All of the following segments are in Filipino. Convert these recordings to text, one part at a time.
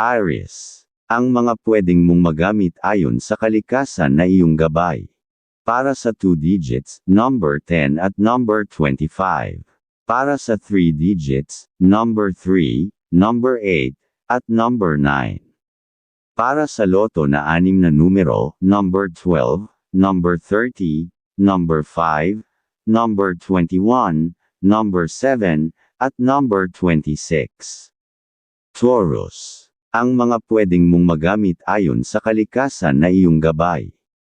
Aries. Ang mga pwedeng mong magamit ayon sa kalikasan na iyong gabay. Para sa 2 digits, number 10 at number 25. Para sa 3 digits, number 3, number 8, at number 9. Para sa loto na anim na numero, number 12, number 30, number 5, number 21, number 7, at number 26. Taurus. Ang mga pwedeng mong magamit ayon sa kalikasan na iyong gabay.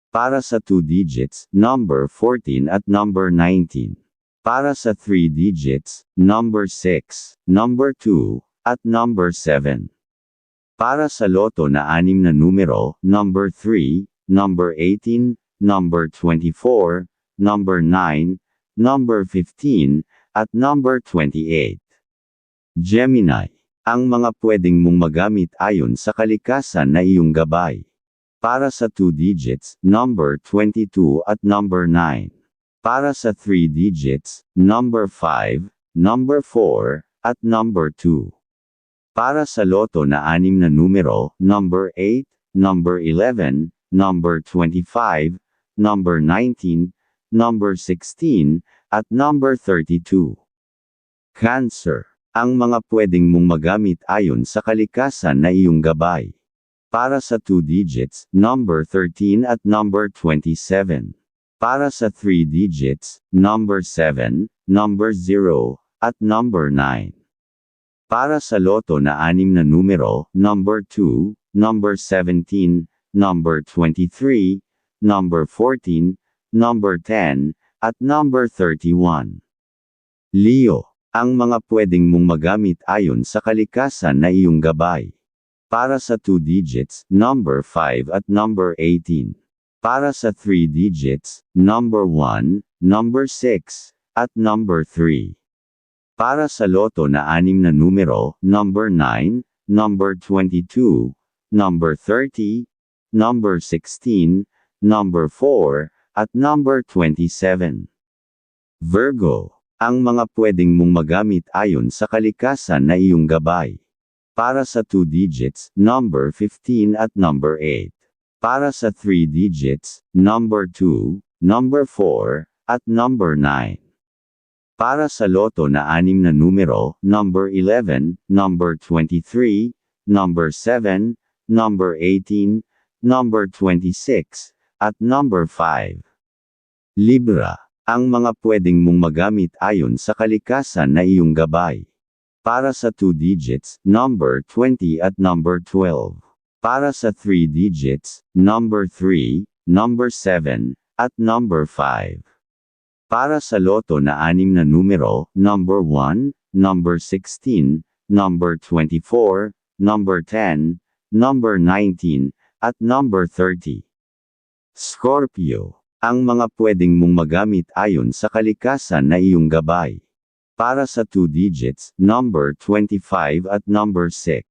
Para sa 2 digits, number 14 at number 19. Para sa 3 digits, number 6, number 2, at number 7. Para sa loto na anim na numero, number 3, number 18, number 24, number 9, number 15, at number 28. Gemini. Ang mga pwedeng mong magamit ayon sa kalikasan na iyong gabay. Para sa 2 digits, number 22 at number 9. Para sa 3 digits, number 5, number 4, at number 2. Para sa loto na anim na numero, number 8, number 11, number 25, number 19, number 16, at number 32. Cancer. Ang mga pwedeng mong magamit ayon sa kalikasan na iyong gabay. Para sa 2 digits, number 13 at number 27. Para sa 3 digits, number 7, number 0, at number 9. Para sa loto na anim na numero, number 2, number 17, number 23, number 14, number 10, at number 31. Leo. Ang mga pwedeng mong magamit ayon sa kalikasan na iyong gabay. Para sa 2 digits, number 5 at number 18. Para sa 3 digits, number 1, number 6, at number 3. Para sa loto na anim na numero, number 9, number 22, number 30, number 16, number 4, at number 27. Virgo. Ang mga pwedeng mong magamit ayon sa kalikasan na iyong gabay. Para sa 2 digits, number 15 at number 8. Para sa 3 digits, number 2, number 4, at number 9. Para sa loto na anim na numero, number 11, number 23, number 7, number 18, number 26, at number 5. Libra. Ang mga pwedeng mong magamit ayon sa kalikasan na iyong gabay. Para sa 2 digits, number 20 at number 12. Para sa 3 digits, number 3, number 7, at number 5. Para sa loto na anim na numero, number 1, number 16, number 24, number 10, number 19, at number 30. Scorpio. Ang mga pwedeng mong magamit ayon sa kalikasan na iyong gabay. Para sa 2 digits, number 25 at number 6.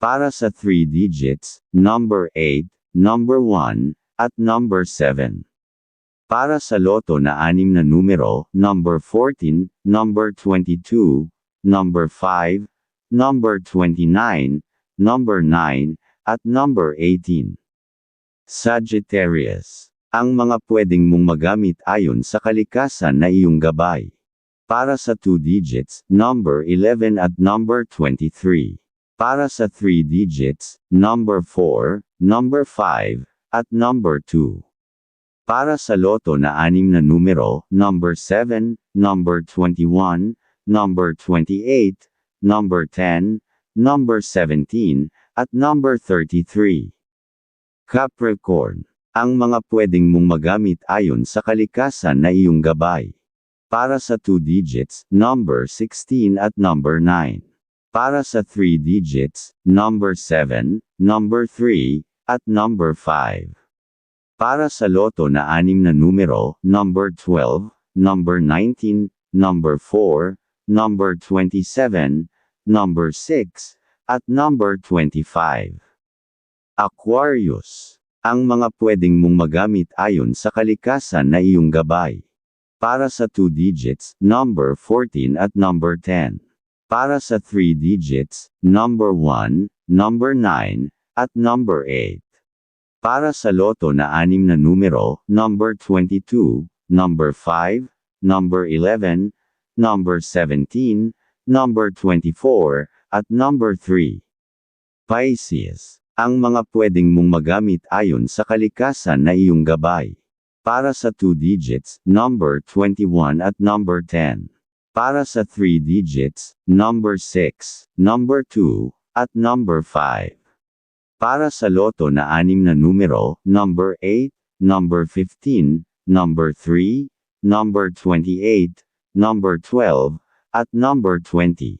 Para sa 3 digits, number 8, number 1, at number 7. Para sa loto na anim na numero, number 14, number 22, number 5, number 29, number 9, at number 18. Sagittarius. Ang mga pwedeng mong magamit ayon sa kalikasan na iyong gabay. Para sa 2 digits, number 11 at number 23. Para sa 3 digits, number 4, number 5, at number 2. Para sa loto na anim na numero, number 7, number 21, number 28, number 10, number 17, at number 33. Capricorn. Ang mga pwedeng mong magamit ayon sa kalikasan na iyong gabay. Para sa 2 digits, number 16 at number 9. Para sa 3 digits, number 7, number 3, at number 5. Para sa loto na anim na numero, number 12, number 19, number 4, number 27, number 6, at number 25. Aquarius ang mga pwedeng mong magamit ayon sa kalikasan na iyong gabay. Para sa 2 digits, number 14 at number 10. Para sa 3 digits, number 1, number 9, at number 8. Para sa loto na anim na numero, number 22, number 5, number 11, number 17, number 24, at number 3. Pisces. Ang mga pwedeng mong magamit ayon sa kalikasan na iyong gabay. Para sa 2 digits, number 21 at number 10. Para sa 3 digits, number 6, number 2, at number 5. Para sa loto na anim na numero, number 8, number 15, number 3, number 28, number 12, at number 20.